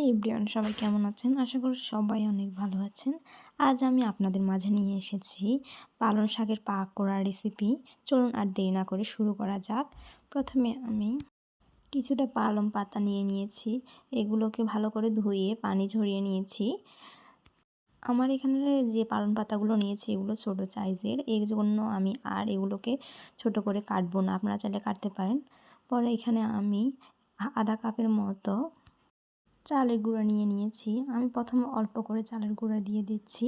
Hi everyone, সবাই কেমন আছেন? আশা করি সবাই অনেক ভালো আছেন। আজ আমি আপনাদের মাঝে নিয়ে এসেছি পালং শাকের পাক করা রেসিপি চলুন আর দেরি না করে শুরু করা যাক। প্রথমে আমি কিছুটা পালং পাতা নিয়ে নিয়েছি। এগুলোকে ভালো করে ধুয়ে পানি ঝরিয়ে নিয়েছি। আমার এখানে যে পালং পাতাগুলো নিয়েছি, এগুলো ছোটো সাইজের। এই জন্য আমি আর এগুলোকে ছোট করে কাটবো না। আপনারা চাইলে কাটতে পারেন। পরে এখানে আমি আধা কাপের মতো চালের গুঁড়া নিয়ে নিয়েছি। আমি প্রথমে অল্প করে চালের গুঁড়া দিয়ে দিচ্ছি।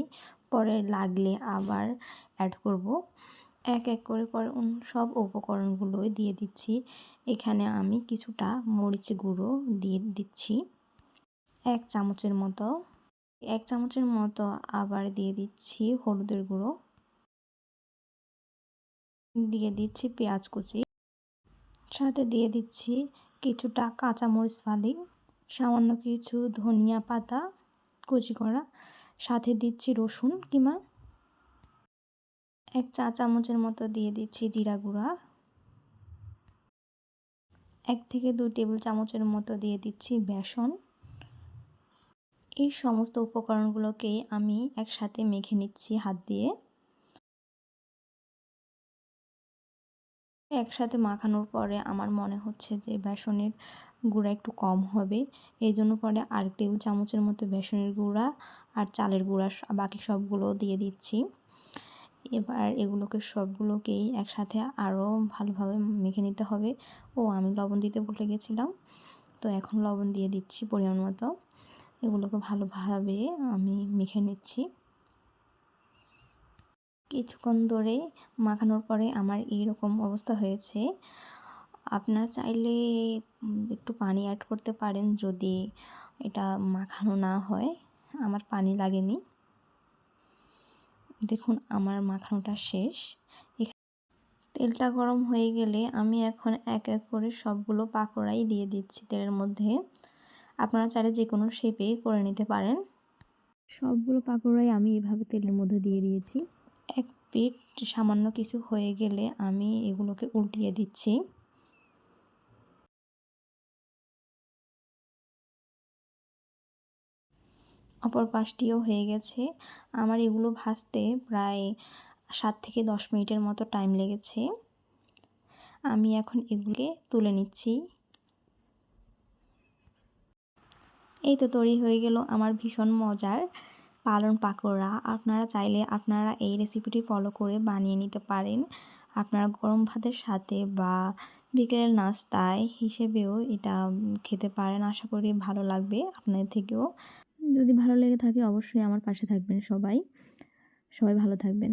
পরে লাগলে আবার অ্যাড করব। এক এক করে পরে সব উপকরণগুলোই দিয়ে দিচ্ছি। এখানে আমি কিছুটা মরিচ গুঁড়ো দিয়ে দিচ্ছি। এক চামচের মতো। এক চামচের মতো আবার দিয়ে দিচ্ছি হলুদের গুঁড়ো। দিয়ে দিচ্ছি পেঁয়াজ কুচি। সাথে দিয়ে দিচ্ছি কিছুটা কাঁচামরিচ ফালি। সামান্য কিছু ধনিয়া পাতা, কুচি করা, সাথে দিচ্ছি রসুন কিমা। এক চা চামচের মতো দিয়ে দিচ্ছি জিরা গুঁড়া। এক থেকে দুই টেবিল চামচের মতো দিয়ে দিচ্ছি বেসন। এই সমস্ত উপকরণগুলোকে আমি একসাথে মেখে নিচ্ছি হাত দিয়ে। একসাথে মাখানোর পরে আমার মনে হচ্ছে যে বেসনের গুঁড়া একটু কম হবে। এই জন্য পরে আর টেবিল চামচের মতো বেসনের গুঁড়া আর চালের গুঁড়া বাকি সবগুলো দিয়ে দিচ্ছি। এবার এগুলোকে সবগুলোকেই একসাথে আরও ভালোভাবে মেখে নিতে হবে। ও, আমি লবণ দিতে ভুলে গেছিলাম। তো এখন লবণ দিয়ে দিচ্ছি পরিমাণ মতো। এগুলোকে ভালোভাবে আমি মেখে নিচ্ছি। কিছুক্ষণ ধরে মাখানোর পরে আমার এইরকম অবস্থা হয়েছে। আপনারা চাইলে একটু পানি অ্যাড করতে পারেন যদি এটা মাখানো না হয়। আমার পানি লাগেনি। দেখুন, আমার মাখানোটা শেষ। তেলটা গরম হয়ে গেলে আমি এখন এক এক করে সবগুলো পাকোড়াই দিয়ে দিচ্ছি তেলের মধ্যে। আপনারা চাইলে যে কোনো শেপে করে নিতে পারেন। সবগুলো পাকোড়াই আমি এভাবে তেলের মধ্যে দিয়ে দিয়েছি। এক পিঠ সামান্য কিছু হয়ে গেলে আমি এগুলোকে উল্টিয়ে দিচ্ছি। অপর পাশটিও হয়ে গেছে। আমার এগুলো ভাজতে প্রায় সাত থেকে দশ মিনিটের মতো টাইম লেগেছে। আমি এখন এগুলোকে তুলে নিচ্ছি। এই তো তৈরি হয়ে গেল আমার ভীষণ মজার পালন পাকোড়া আপনারা চাইলে আপনারা এই রেসিপিটি ফলো করে বানিয়ে নিতে পারেন। আপনারা গরম ভাতের সাথে বা বিকেলের নাস্তায় হিসেবেও এটা খেতে পারেন। আশা করি ভালো লাগবে আপনাদের থেকেও। যদি ভালো লেগে থাকে অবশ্যই আমার পাশে থাকবেন সবাই। সবাই ভালো থাকবেন।